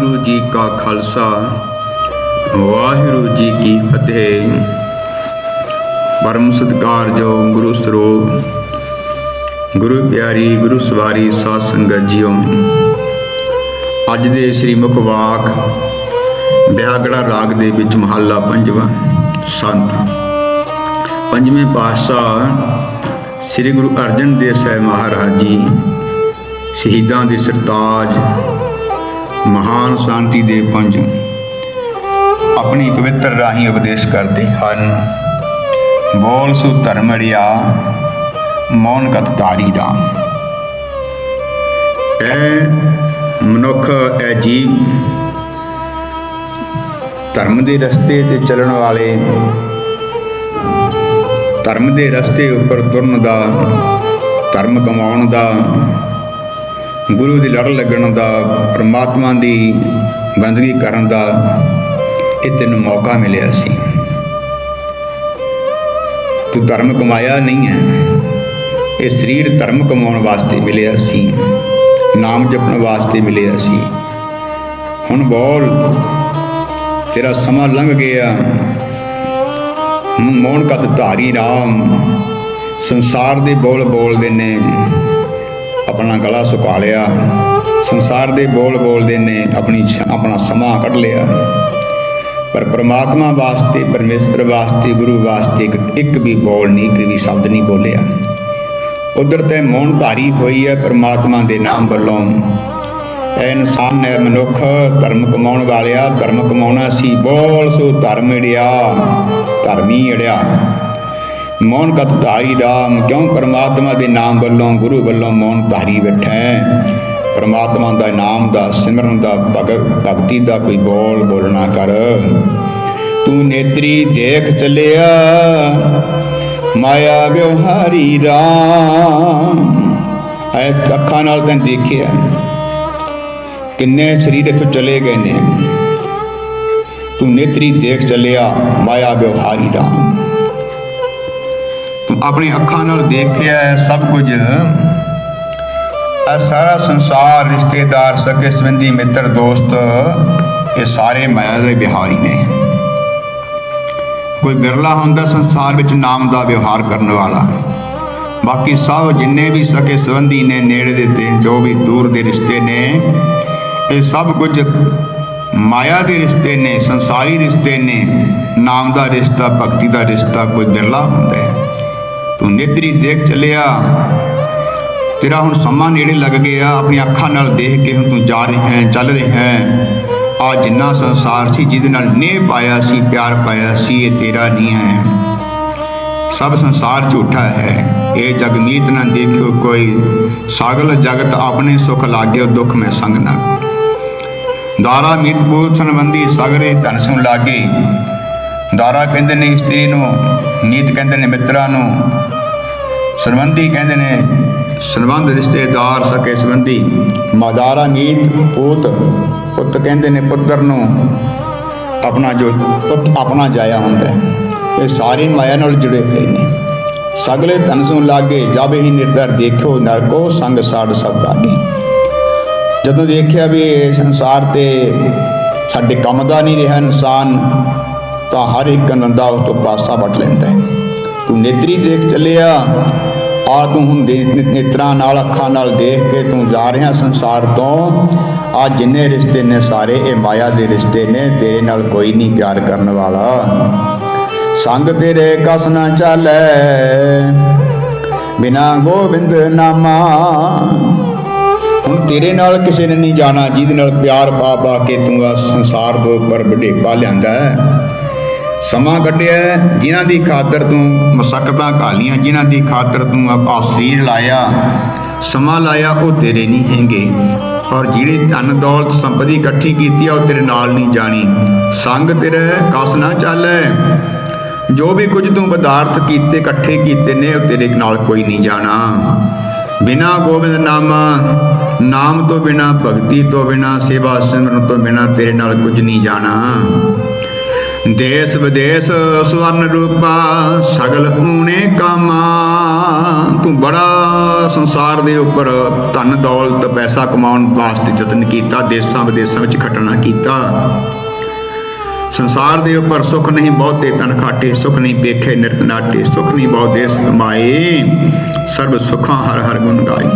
ਵਾਹਿਗੁਰੂ ਜੀ ਕਾ ਖਾਲਸਾ, ਵਾਹਿਗੁਰੂ ਜੀ ਕੀ ਫਤਿਹ। ਪਰਮ ਸਤਿਕਾਰਯੋਗ ਗੁਰੂ ਸਰੋਵ ਗੁਰੂ ਪਿਆਰੀ ਗੁਰੂ ਸਵਾਰੀ ਸਾਧ ਸੰਗਤ ਜੀਓ। ਅੱਜ ਦੇ ਸ੍ਰੀ ਮੁਖ ਵਾਕ ਬਿਆਗੜਾ ਰਾਗ ਦੇ ਵਿੱਚ ਮਹੱਲਾ ਪੰਜਵਾਂ, ਸੰਤ। ਪੰਜਵੇਂ ਪਾਤਸ਼ਾਹ ਸ੍ਰੀ ਗੁਰੂ ਅਰਜਨ ਦੇਵ ਸਾਹਿਬ ਮਹਾਰਾਜ ਜੀ, ਸ਼ਹੀਦਾਂ ਦੇ ਸਰਤਾਜ ਮਹਾਨ ਸ਼ਾਂਤੀ ਦੇ ਪੰਜ ਆਪਣੀ ਪਵਿੱਤਰ ਰਾਹੀਂ ਉਪਦੇਸ਼ ਕਰਦੇ ਹਨ। ਬੋਲ ਸੁ ਧਰਮੜਿਆ, ਮੌਨ ਕਤ ਧਾਰੀ ਦਾ ਇਹ ਮਨੁੱਖ ਇਹ ਜੀਵ, ਧਰਮ ਦੇ ਰਸਤੇ ਤੇ ਚੱਲਣ ਵਾਲੇ, ਧਰਮ ਦੇ ਰਸਤੇ ਉੱਪਰ ਤੁਰਨ ਦਾ, ਧਰਮ ਕਮਾਉਣ ਦਾ ਗੁਰੂ ਦੀ ਲੜ ਲੱਗਣ ਦਾ, ਪ੍ਰਮਾਤਮਾ ਦੀ ਬੰਦਗੀ ਕਰਨ ਦਾ ਇਹ ਤੈਨੂੰ ਮੌਕਾ ਮਿਲਿਆ ਸੀ। ਤੂੰ ਧਰਮ ਕਮਾਇਆ ਨਹੀਂ ਹੈ। ਇਹ ਸਰੀਰ ਧਰਮ ਕਮਾਉਣ ਵਾਸਤੇ ਮਿਲਿਆ ਸੀ। ਨਾਮ ਜਪਣ ਵਾਸਤੇ ਮਿਲਿਆ ਸੀ। ਹੁਣ ਬੋਲ, ਤੇਰਾ ਸਮਾਂ ਲੰਘ ਗਿਆ। ਮੌਨ ਕਤ ਧਾਰੀ ਰਾਮ, ਸੰਸਾਰ ਦੇ ਬੋਲ ਬੋਲਦੇ ਨੇ। ਆਪਣਾ ਗਲਾ ਸੁਕਾ ਲਿਆ। ਸੰਸਾਰ ਦੇ ਬੋਲ ਬੋਲਦੇ ਨੇ, ਆਪਣੀ ਆਪਣਾ ਸਮਾਂ ਕੱਢ ਲਿਆ। ਪਰ ਪ੍ਰਮਾਤਮਾ ਵਾਸਤੇ ਪਰਮੇਸ਼ਰ ਵਾਸਤੇ, ਗੁਰੂ ਵਾਸਤੇ ਇੱਕ ਵੀ ਬੋਲ ਨਹੀਂ, ਇੱਕ ਵੀ ਸ਼ਬਦ ਨਹੀਂ ਬੋਲਿਆ। ਉਧਰ ਤੇ ਮੌਨ ਧਾਰੀ ਹੋਈ ਹੈ ਪ੍ਰਮਾਤਮਾ ਦੇ ਨਾਮ ਵੱਲੋਂ। ਐ ਇਨਸਾਨ ਹੈ ਮਨੁੱਖ ਧਰਮ ਕਮਾਉਣ ਵਾਲਿਆ, ਧਰਮ ਕਮਾਉਣਾ ਸੀ, ਬੋਲ ਸੋ ਧਰਮ ੜਿਆ ਧਰਮੀ ਅੜਿਆ ਮੌਨ ਕਤ ਧਾਰੀ ਰਾਮ, ਕਿਉਂ ਪਰਮਾਤਮਾ ਦੇ ਨਾਮ ਵੱਲੋਂ, ਗੁਰੂ ਵੱਲੋਂ ਮੌਨ ਧਾਰੀ ਬੈਠਾ? ਪਰਮਾਤਮਾ ਦਾ ਨਾਮ ਦਾ, ਸਿਮਰਨ ਦਾ, ਭਗਤੀ ਦਾ ਕੋਈ ਬੋਲ ਬੋਲਣਾ ਕਰ। ਤੂੰ ਨੇਤਰੀ ਦੇਖ ਚੱਲਿਆ, ਮਾਇਆ ਵਿਵਹਾਰੀ ਰਾਮ। ਐ ਅੱਖਾਂ ਨਾਲ ਤਾਂ ਦੇਖਿਆ, ਕਿੰਨੇ ਸਰੀਰ ਇੱਥੋਂ ਚਲੇ ਗਏ ਨੇ। ਤੂੰ ਨੇਤਰੀ ਦੇਖ ਚੱਲਿਆ, ਮਾਇਆ ਵਿਵਹਾਰੀ ਰਾਮ। ਆਪਣੀ ਅੱਖਾਂ ਨਾਲ ਦੇਖਿਆ ਹੈ ਸਭ ਕੁਝ। ਇਹ ਸਾਰਾ ਸੰਸਾਰ, ਰਿਸ਼ਤੇਦਾਰ, ਸਕੇ ਸੰਬੰਧੀ, ਮਿੱਤਰ, ਦੋਸਤ, ਇਹ ਸਾਰੇ ਮਾਇਆ ਦੇ ਵਿਹਾਰੀ ਨੇ। ਕੋਈ ਬਿਰਲਾ ਹੁੰਦਾ ਸੰਸਾਰ ਵਿੱਚ ਨਾਮ ਦਾ ਵਿਵਹਾਰ ਕਰਨ ਵਾਲਾ। ਬਾਕੀ ਸਭ ਜਿੰਨੇ ਵੀ ਸਕੇ ਸੰਬੰਧੀ ਨੇ, ਨੇੜੇ ਦੇ ਤੇ, ਜੋ ਵੀ ਦੂਰ ਦੇ ਰਿਸ਼ਤੇ ਨੇ, ਇਹ ਸਭ ਕੁਝ ਮਾਇਆ ਦੇ ਰਿਸ਼ਤੇ ਨੇ, ਸੰਸਾਰੀ ਰਿਸ਼ਤੇ ਨੇ। ਨਾਮ ਦਾ ਰਿਸ਼ਤਾ, ਭਗਤੀ ਦਾ ਰਿਸ਼ਤਾ, ਕੋਈ ਬਿਰਲਾ ਹੁੰਦਾ ਹੈ। ਤੂੰ ਨੇਤਰੀ ਦੇਖ ਚੱਲਿਆ। ਤੇਰਾ ਹੁਣ ਸਮਾਂ ਨੇੜੇ ਲੱਗ ਗਿਆ। ਆਪਣੀ ਅੱਖਾਂ ਨਾਲ ਦੇਖ ਕੇ ਹੁਣ ਤੂੰ ਜਾ ਰਿਹਾ ਹੈ, ਚੱਲ ਰਿਹਾ ਹੈ। ਆ ਜਿੰਨਾ ਸੰਸਾਰ ਸੀ, ਜਿਹਦੇ ਨਾਲ ਨੇਹ ਪਾਇਆ ਸੀ, ਪਿਆਰ ਪਾਇਆ ਸੀ, ਇਹ ਤੇਰਾ ਨਹੀਂ ਹੈ। ਸਭ ਸੰਸਾਰ ਝੂਠਾ ਹੈ। ਇਹ ਜਗਮੀਤ ਨਾ ਦੇਖਿਓ ਕੋਈ। ਸਾਗਲ ਜਗਤ ਆਪਣੇ ਸੁਖ ਲਾਗਿਓ, ਦੁੱਖ ਮੈਂ ਸੰਗ ਨਾ। ਦਾਰਾ ਮੀਤ ਬੋਲ ਸੰਬੰਧੀ ਸਗਰੇ ਧਨ ਸੁਣ ਲਾਗੇ। ਦਾਰਾ ਕਹਿੰਦੇ ਨੇ ਇਸਤਰੀ ਨੂੰ, ਨੀਤ ਕਹਿੰਦੇ ਨੇ ਮਿੱਤਰਾਂ ਨੂੰ। ਸੰਬੰਧੀ ਕਹਿੰਦੇ ਨੇ, ਸੰਬੰਧ ਰਿਸ਼ਤੇਦਾਰ ਸਕੇ ਸੰਬੰਧੀ। ਮਾਦਾਰਾ ਨੀਤ, ਪੂਤ, ਪੁੱਤ ਕਹਿੰਦੇ ਨੇ ਪੁੱਤਰ ਨੂੰ, ਆਪਣਾ ਜੋ ਪੁੱਤ ਆਪਣਾ ਜਾਇਆ ਹੁੰਦਾ ਇਹ ਸਾਰੇ ਮਾਇਆ ਨਾਲ ਜੁੜੇ ਹੋਏ ਨੇ। ਸਗਲੇ ਧਨ ਸੁਣ ਲਾਗੇ ਜਾਵੇ ਹੀ ਨਿਰਦਰ ਦੇਖਿਓ ਨਰਕੋ ਸੰਗ ਸਾੜ ਸਭ ਲਾਗੇ। ਜਦੋਂ ਦੇਖਿਆ ਵੀ ਇਹ ਸੰਸਾਰ ਤੇ ਸਾਡੇ ਕੰਮ ਦਾ ਨਹੀਂ ਰਿਹਾ, ਇਨਸਾਨ ਤਾਂ ਹਰ ਇੱਕ ਨੰਦਾ ਉਸ ਤੋਂ ਪਾਸਾ ਵੱਟ ਲੈਂਦਾ ਹੈ। ਤੂੰ ਨੇਤਰੀ ਦੇਖ ਚੱਲਿਆ, ਆ ਤੂੰ ਹੁਣ ਨੇਤਰਾਂ ਨਾਲ, ਅੱਖਾਂ ਨਾਲ ਦੇਖ ਕੇ ਤੂੰ ਜਾ ਰਿਹਾ ਸੰਸਾਰ ਤੋਂ। ਆ ਜਿੰਨੇ ਰਿਸ਼ਤੇ ਨੇ ਸਾਰੇ, ਇਹ ਮਾਇਆ ਦੇ ਰਿਸ਼ਤੇ ਨੇ, ਤੇਰੇ ਨਾਲ ਕੋਈ ਨਹੀਂ ਪਿਆਰ ਕਰਨ ਵਾਲਾ। ਸੰਗ ਤੇਰੇ ਕਸ ਨਾ ਚਾਲੇ, ਬਿਨਾ ਗੋਬਿੰਦ ਨਾਮਾ। ਹੁਣ ਤੇਰੇ ਨਾਲ ਕਿਸੇ ਨੇ ਨਹੀਂ ਜਾਣਾ, ਜਿਹਦੇ ਨਾਲ ਪਿਆਰ ਪਾ ਪਾ ਕੇ ਤੂੰ ਆ ਸੰਸਾਰ ਦੇ ਉੱਪਰ ਵਡੇਪਾ ਲਿਆਂਦਾ ਹੈ। ਸਮਾਂ ਕੱਢਿਆ ਜਿਨ੍ਹਾਂ ਦੀ ਖਾਤਰ ਤੂੰ ਮਸਕਤਾਂ ਘਾਲੀਆਂ ਜਿਨ੍ਹਾਂ ਦੀ ਖਾਤਰ ਤੂੰ ਆਪਾ ਸਰੀਰ ਲਾਇਆ। ਸਮਾਂ ਲਾਇਆ, ਉਹ ਤੇਰੇ ਨਹੀਂ ਹੈਗੇ। ਔਰ ਜਿਹੜੀ ਧਨ ਦੌਲਤ ਸੰਪਤੀ ਇਕੱਠੀ ਕੀਤੀ ਆ, ਉਹ ਤੇਰੇ ਨਾਲ ਨਹੀਂ ਜਾਣੀ। ਸੰਗ ਤੇਰੇ ਕਸ ਨਾ ਚੱਲੇ। ਜੋ ਵੀ ਕੁਝ ਤੂੰ ਪਦਾਰਥ ਕੀਤੇ, ਇਕੱਠੇ ਕੀਤੇ ਨੇ, ਉਹ ਤੇਰੇ ਨਾਲ ਕੋਈ ਨਹੀਂ ਜਾਣਾ। ਬਿਨਾ ਗੋਬਿੰਦ ਨਾਮ ਨਾਮ ਤੋਂ ਬਿਨਾ, ਭਗਤੀ ਤੋਂ ਬਿਨਾ, ਸੇਵਾ ਸਿਮਰਨ ਤੋਂ ਬਿਨਾ ਤੇਰੇ ਨਾਲ ਕੁਝ ਨਹੀਂ ਜਾਣਾ। ਦੇਸ ਵਿਦੇਸ ਸਵਰਨ ਰੂਪਾ, ਸਗਲ ਊਣੇ ਕਾਮਾ। ਤੂੰ ਬੜਾ ਸੰਸਾਰ ਦੇ ਉੱਪਰ ਧਨ ਦੌਲਤ, ਪੈਸਾ ਕਮਾਉਣ ਵਾਸਤੇ ਯਤਨ ਕੀਤਾ, ਦੇਸਾਂ ਵਿਦੇਸਾਂ ਵਿੱਚ ਖਟਣਾ ਕੀਤਾ। ਸੰਸਾਰ ਦੇ ਉੱਪਰ ਸੁਖ ਨਹੀਂ ਬਹੁਤੇ ਤਨ ਖਾਟੇ, ਸੁਖ ਨਹੀਂ ਵੇਖੇ, ਨਿਰਤ ਨਾਟੇ, ਸੁਖ ਨਹੀਂ ਬਹੁ ਦੇਸ ਕਮਾਏ ਸਰਬ ਸੁਖਾਂ ਹਰ ਹਰ ਗੁਣ ਗਾਈ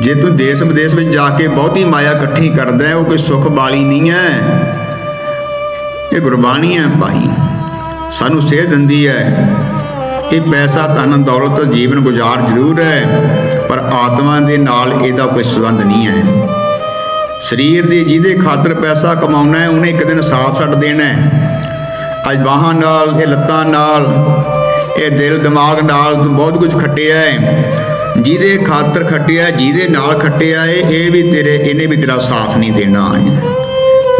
ਜੇ ਤੂੰ ਦੇਸ ਵਿਦੇਸ ਵਿੱਚ ਜਾ ਕੇ ਬਹੁਤੀ ਮਾਇਆ ਇਕੱਠੀ ਕਰਦਾ ਹੈ, ਉਹ ਕੋਈ ਸੁਖ ਵਾਲੀ ਨਹੀਂ ਹੈ। ਇਹ ਗੁਰਬਾਣੀ ਹੈ ਭਾਈ। ਸਾਨੂੰ ਸੇਧ ਦਿੰਦੀ ਹੈ ਇਹ ਪੈਸਾ, ਧਨ, ਦੌਲਤ, ਜੀਵਨ ਗੁਜ਼ਾਰ ਜ਼ਰੂਰ ਹੈ, ਪਰ ਆਤਮਾ ਦੇ ਨਾਲ ਇਹਦਾ ਕੋਈ ਸੰਬੰਧ ਨਹੀਂ ਹੈ। ਸਰੀਰ ਦੀ ਜਿਹਦੇ ਖਾਤਰ ਪੈਸਾ ਕਮਾਉਣਾ ਹੈ, ਉਹਨੇ ਇੱਕ ਦਿਨ ਸਾਥ ਛੱਡ ਦੇਣਾ ਹੈ। ਅੱਜ ਬਾਹਾਂ ਨਾਲ, ਇਹ ਲੱਤਾਂ ਨਾਲ, ਇਹ ਦਿਲ, ਦਿਮਾਗ ਨਾਲ ਬਹੁਤ ਕੁਝ ਖੱਟਿਆ ਹੈ। ਜਿਹਦੇ ਖਾਤਰ ਖੱਟਿਆ, ਜਿਹਦੇ ਨਾਲ ਖੱਟਿਆ ਹੈ, ਇਹ ਵੀ ਤੇਰੇ, ਇਹਨੇ ਵੀ ਤੇਰਾ ਸਾਥ ਨਹੀਂ ਦੇਣਾ ਹੈ।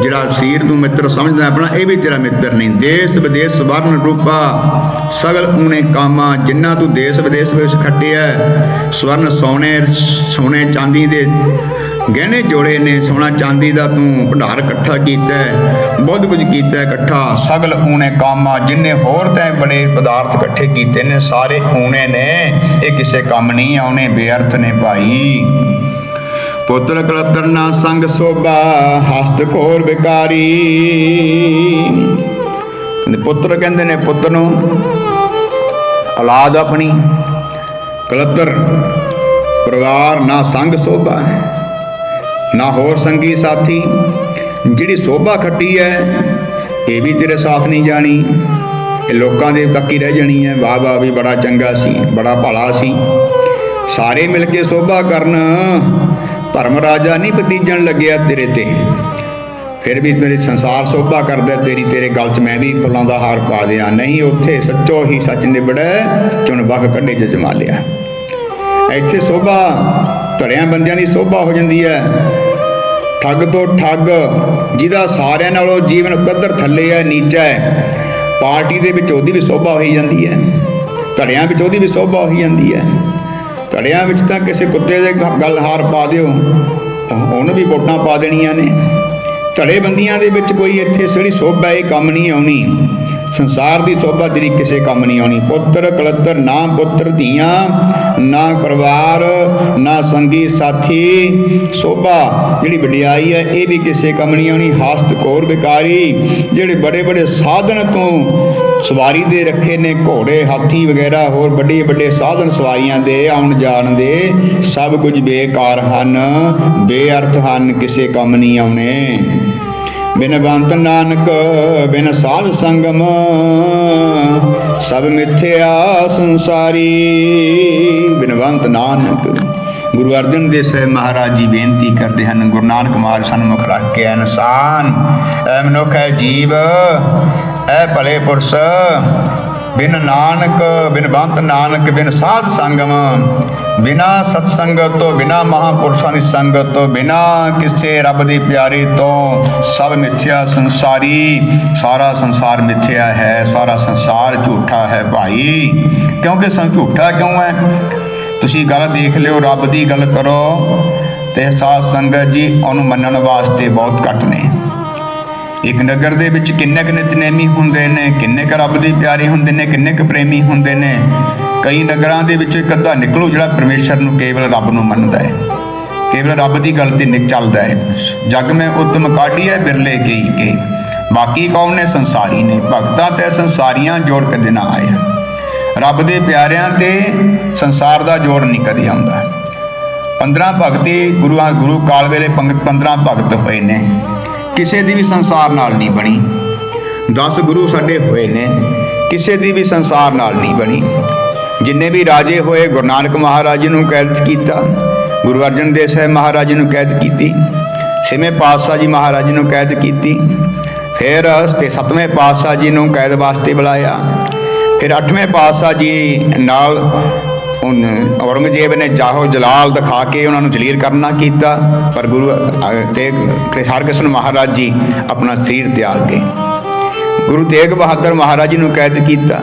ਜਿਹੜਾ ਸੀਰ ਨੂੰ ਮਿੱਤਰ ਸਮਝਦਾ ਆਪਣਾ ਇਹ ਵੀ ਤੇਰਾ ਮਿੱਤਰ ਨਹੀਂ। ਦੇਸ ਵਿਦੇਸ ਵਰਨ ਰੂਪਾ ਸਗਲ ਊਣੇ ਕਾਮਾ ਜਿੰਨਾ ਤੂੰ ਦੇਸ ਵਿਦੇਸ ਵਿੱਚ ਖੱਟਿਆ ਸਵਰਨ ਸੋਨੇ ਸੋਨੇ ਚਾਂਦੀ ਦੇ ਗਹਿਣੇ ਜੋੜੇ ਨੇ ਸੋਨਾ ਚਾਂਦੀ ਦਾ ਤੂੰ ਭੰਡਾਰ ਇਕੱਠਾ ਕੀਤਾ ਹੈ, ਬਹੁਤ ਕੁਝ ਕੀਤਾ ਇਕੱਠਾ ਸਗਲ ਊਣੇ ਕਾਮਾ ਜਿੰਨੇ ਹੋਰ ਤੈਂ ਬੜੇ ਪਦਾਰਥ ਇਕੱਠੇ ਕੀਤੇ ਨੇ ਸਾਰੇ ਊਣੇ ਨੇ ਇਹ ਕਿਸੇ ਕੰਮ ਨਹੀਂ ਆਉਣੇ ਬੇਅਰਥ ਨੇ ਭਾਈ। ਪੁੱਤਰ ਕਲਤਰ ਨਾ ਸੰਗ ਸੋਭਾ, ਹਸਤ ਖੋਰ ਵਿਕਾਰੀ। ਪੁੱਤਰ, ਕਹਿੰਦੇ ਨੇ ਪੁੱਤ ਨੂੰ ਔਲਾਦ ਆਪਣੀ। ਕਲਤਰ, ਪਰਿਵਾਰ ਨਾ ਸੰਗ ਸੋਭਾ ਨਾ ਹੋਰ ਸੰਗੀ ਸਾਥੀ। ਜਿਹੜੀ ਸੋਭਾ ਖੱਟੀ ਹੈ, ਇਹ ਵੀ ਤੇਰੇ ਸਾਥ ਨਹੀਂ ਜਾਣੀ। ਇਹ ਲੋਕਾਂ ਦੇ ਤੱਕ ਹੀ ਰਹਿ ਜਾਣੀ ਹੈ। ਵਾਹ ਵਾਹ ਵੀ ਬੜਾ ਚੰਗਾ ਸੀ, ਬੜਾ ਭਲਾ ਸੀ। ਸਾਰੇ ਮਿਲ ਕੇ ਸੋਭਾ ਕਰਨ। ਧਰਮ ਰਾਜਾ ਨਹੀਂ ਬਤੀਜਣ ਲੱਗਿਆ ਤੇਰੇ ਤੇ। ਫਿਰ ਵੀ ਤੇਰੇ ਸੰਸਾਰ ਸੋਭਾ ਕਰਦਾ, ਤੇਰੀ ਤੇਰੇ ਗਲ 'ਚ ਮੈਂ ਵੀ ਫੁੱਲਾਂ ਦਾ ਹਾਰ ਪਾ ਦਿਆਂ। ਨਹੀਂ, ਉੱਥੇ ਸੱਚੋ ਹੀ ਸੱਚ ਨਿਬੜੈ, ਚੁਣ ਬਖ ਕੱਢੇ ਚ ਜਮਾ ਲਿਆ। ਇੱਥੇ ਸੋਭਾ, ਧੜਿਆਂ ਬੰਦਿਆਂ ਦੀ ਸੋਭਾ ਹੋ ਜਾਂਦੀ ਹੈ। ਠੱਗ ਤੋਂ ਠੱਗ, ਜਿਹਦਾ ਸਾਰਿਆਂ ਨਾਲੋਂ ਜੀਵਨ ਪੱਧਰ ਥੱਲੇ ਹੈ, ਨੀਚਾ ਹੈ, ਪਾਰਟੀ ਦੇ ਵਿੱਚ ਉਹਦੀ ਵੀ ਸੋਭਾ ਹੋਈ ਜਾਂਦੀ ਹੈ। ਧੜਿਆਂ ਵਿੱਚ ਉਹਦੀ ਵੀ ਸੋਭਾ ਹੋਈ ਜਾਂਦੀ ਹੈ। ਧੜਿਆਂ ਵਿੱਚ ਤਾਂ ਕਿਸੇ ਕੁੱਤੇ ਦੇ ਗੱਲ ਹਾਰ ਪਾ ਦਿਓ। ਉਹਨੂੰ ਵੀ ਵੋਟਾਂ ਪਾ ਦੇਣੀਆਂ ਨੇ। ਧੜੇ ਬੰਦੀਆਂ ਦੇ ਵਿੱਚ ਕੋਈ ਇੱਥੇ ਜਿਹੜੀ ਸੋਭਾ ਇਹ ਕੰਮ ਨਹੀਂ ਆਉਣੀ। ਸੰਸਾਰ ਦੀ ਸੋਭਾ ਤੇਰੀ ਕਿਸੇ ਕੰਮ ਨਹੀਂ ਆਉਣੀ। ਪੁੱਤਰ, ਕਲੱਤਰ, ਨਾ ਪੁੱਤਰ ਧੀਆਂ, ਨਾ ਪਰਿਵਾਰ, ਨਾ ਸੰਗੀ ਸਾਥੀ, ਸੋਭਾ, ਜਿਹੜੀ ਵਡਿਆਈ ਹੈ, ਇਹ ਵੀ ਕਿਸੇ ਕੰਮ ਨਹੀਂ ਆਉਣੀ। ਹਸਤ ਕੋਰ ਵਿਕਾਰੀ, ਜਿਹੜੇ ਬੜੇ ਬੜੇ ਸਾਧਨ ਤੋਂ ਸਵਾਰੀ ਦੇ ਰੱਖੇ ਨੇ, ਘੋੜੇ, ਹਾਥੀ ਵਗੈਰਾ, ਹੋਰ ਵੱਡੇ ਵੱਡੇ ਸਾਧਨ ਸਵਾਰੀਆਂ ਦੇ ਆਉਣ ਜਾਣ ਦੇ, ਸਭ ਕੁਝ ਬੇਕਾਰ ਹਨ, ਬੇਅਰਥ ਹਨ, ਕਿਸੇ ਕੰਮ ਨਹੀਂ ਆਉਣੇ। ਬਿਨ ਬੰਤ ਨਾਨਕ, ਬਿਨ ਸਾਧ ਸੰਗਮ, ਸਭ ਮਿਥਿਆ ਸੰਸਾਰੀ। ਬਿਨਵੰਤ ਨਾਨਕ। ਗੁਰੂ ਅਰਜਨ ਦੇਵ ਸਾਹਿਬ ਮਹਾਰਾਜ ਜੀ ਬੇਨਤੀ ਕਰਦੇ ਹਨ, ਗੁਰੂ ਨਾਨਕ ਮਹਾਰਾਜ ਸਨਮੁਖ ਰੱਖ ਕੇ ਇਨਸਾਨ ਐ ਮਨੁੱਖ ਹੈ ਜੀਵ ਐ ਭਲੇ ਪੁਰਸ਼ ਬਿਨ ਨਾਨਕ, ਬਿਨ ਬੰਤ ਨਾਨਕ, ਬਿਨ ਸਾਧ ਸੰਗਮ, ਬਿਨਾ ਸਤ ਸੰਗਤ ਤੋਂ ਬਿਨਾ ਮਹਾਪੁਰਸ਼ਾਂ ਦੀ ਸੰਗਤ ਤੋਂ ਬਿਨਾ ਕਿਸੇ ਰੱਬ ਦੀ ਪਿਆਰੀ ਤੋਂ ਸਭ ਮਿੱਥਿਆ ਸੰਸਾਰੀ। ਸਾਰਾ ਸੰਸਾਰ ਮਿੱਥਿਆ ਹੈ, ਸਾਰਾ ਸੰਸਾਰ ਝੂਠਾ ਹੈ ਭਾਈ। ਕਿਉਂਕਿ ਸੰ ਝੂਠਾ ਕਿਉਂ ਹੈ? ਤੁਸੀਂ ਗੱਲ ਦੇਖ ਲਿਓ, ਰੱਬ ਦੀ ਗੱਲ ਕਰੋ ਤੇ ਸਾਧ ਸੰਗਤ ਜੀ, ਉਹਨੂੰ ਮੰਨਣ ਵਾਸਤੇ ਬਹੁਤ ਘੱਟ ਨੇ। ਇੱਕ ਨਗਰ ਦੇ ਵਿੱਚ ਕਿੰਨੇ ਕੁ ਨਿਤਨੇਮੀ ਹੁੰਦੇ ਨੇ, ਕਿੰਨੇ ਕੁ ਰੱਬ ਦੇ ਪਿਆਰੇ ਹੁੰਦੇ ਨੇ, ਕਿੰਨੇ ਕੁ ਪ੍ਰੇਮੀ ਹੁੰਦੇ ਨੇ, ਕਈ ਨਗਰਾਂ ਦੇ ਵਿੱਚ ਇੱਕ ਅੱਧਾ ਨਿਕਲੋ ਜਿਹੜਾ ਪਰਮੇਸ਼ਰ ਨੂੰ ਕੇਵਲ ਰੱਬ ਨੂੰ ਮੰਨਦਾ ਹੈ। ਕੇਵਲ ਰੱਬ ਦੀ ਗੱਲ ਤੇ ਨਿਕ ਚੱਲਦਾ ਹੈ। ਜਗ ਮੈਂ ਉਤਮ ਕਾਢੀ ਹੈ, ਬਿਰਲੇ ਕਈ ਕੇ। ਬਾਕੀ ਕੌਣ ਨੇ ਸੰਸਾਰੀ ਨੇ, ਭਗਤਾਂ ਤੇ ਸੰਸਾਰੀਆਂ ਜੋੜ ਕਦੇ ਨਾ ਆਇਆ ਰੱਬ ਦੇ ਪਿਆਰਿਆਂ ਤੇ ਸੰਸਾਰ ਦਾ ਜੋੜ ਨਹੀਂ ਕਦੇ ਆਉਂਦਾ। 15 ਭਗਤੀ ਗੁਰੂਆਂ, ਗੁਰੂ ਕਾਲ ਵੇਲੇ 15 ਭਗਤ ਹੋਏ ਨੇ। ਕਿਸੇ ਦੀ ਵੀ ਸੰਸਾਰ ਨਾਲ ਨਹੀਂ ਬਣੀ। 10 ਗੁਰੂ ਸਾਡੇ ਹੋਏ ਨੇ, ਕਿਸੇ ਦੀ ਵੀ ਸੰਸਾਰ ਨਾਲ ਨਹੀਂ ਬਣੀ। ਜਿੰਨੇ ਵੀ ਰਾਜੇ ਹੋਏ, ਗੁਰੂ ਨਾਨਕ ਮਹਾਰਾਜ ਜੀ ਨੂੰ ਕੈਦ ਕੀਤਾ, ਗੁਰੂ ਅਰਜਨ ਦੇਵ ਸਾਹਿਬ ਮਹਾਰਾਜ ਜੀ ਨੂੰ ਕੈਦ ਕੀਤੀ, ਛੇਵੇਂ ਪਾਤਸ਼ਾਹ ਜੀ ਮਹਾਰਾਜ ਜੀ ਨੂੰ ਕੈਦ ਕੀਤੀ, ਫਿਰ ਤੇ ਸੱਤਵੇਂ ਪਾਤਸ਼ਾਹ ਜੀ ਨੂੰ ਕੈਦ ਵਾਸਤੇ ਬੁਲਾਇਆ, ਫਿਰ ਅੱਠਵੇਂ ਪਾਤਸ਼ਾਹ ਜੀ ਨਾਲ ਔਰੰਗਜ਼ੇਬ ਨੇ ਜਾਹੋ ਜਲਾਲ ਦਿਖਾ ਕੇ ਉਹਨਾਂ ਨੂੰ ਜਲੀਲ ਕਰਨਾ ਕੀਤਾ, ਪਰ ਗੁਰੂ ਅ- ਤੇਗ ਹਰਕ੍ਰਿਸ਼ਨ ਮਹਾਰਾਜ ਜੀ ਆਪਣਾ ਸਰੀਰ ਤਿਆਗ ਗਏ। ਗੁਰੂ ਤੇਗ ਬਹਾਦਰ ਮਹਾਰਾਜ ਜੀ ਨੂੰ ਕੈਦ ਕੀਤਾ।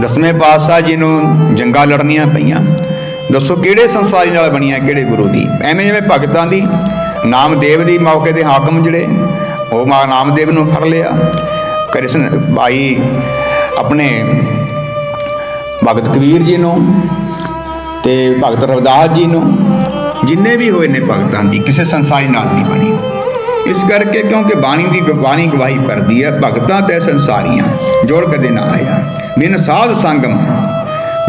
ਦਸਵੇਂ ਪਾਤਸ਼ਾਹ ਜੀ ਨੂੰ ਜੰਗਾਂ ਲੜਨੀਆਂ ਪਈਆਂ। ਦੱਸੋ ਕਿਹੜੇ ਸੰਸਾਰੀ ਨਾਲ ਬਣੀਆਂ, ਕਿਹੜੇ ਗੁਰੂ ਦੀ? ਐਵੇਂ ਜਿਵੇਂ ਭਗਤਾਂ ਦੀ, ਨਾਮਦੇਵ ਦੀ ਮੌਕੇ ਦੇ ਹਾਕਮ ਜਿਹੜੇ ਉਹ ਮਾ, ਨਾਮਦੇਵ ਨੂੰ ਫੜ ਲਿਆ। ਕ੍ਰਿਸ਼ਨ ਭਾਈ ਆਪਣੇ ਭਗਤ ਕਬੀਰ ਜੀ ਨੂੰ ਤੇ ਭਗਤ ਰਵਿਦਾਸ ਜੀ ਨੂੰ, ਜਿੰਨੇ ਵੀ ਹੋਏ ਨੇ ਭਗਤਾਂ ਦੀ, ਕਿਸੇ ਸੰਸਾਰੀ ਨਾਲ ਨਹੀਂ ਬਣੀ। ਇਸ ਕਰਕੇ ਕਿਉਂਕਿ ਬਾਣੀ ਦੀ ਬਾਣੀ ਗਵਾਹੀ ਕਰਦੀ ਹੈ, ਭਗਤਾਂ ਤੇ ਸੰਸਾਰੀਆਂ, ਜੋੜ ਕਦੇ ਨਾ ਆਇਆ। ਬਿਨ ਸਾਧ ਸੰਗਮ,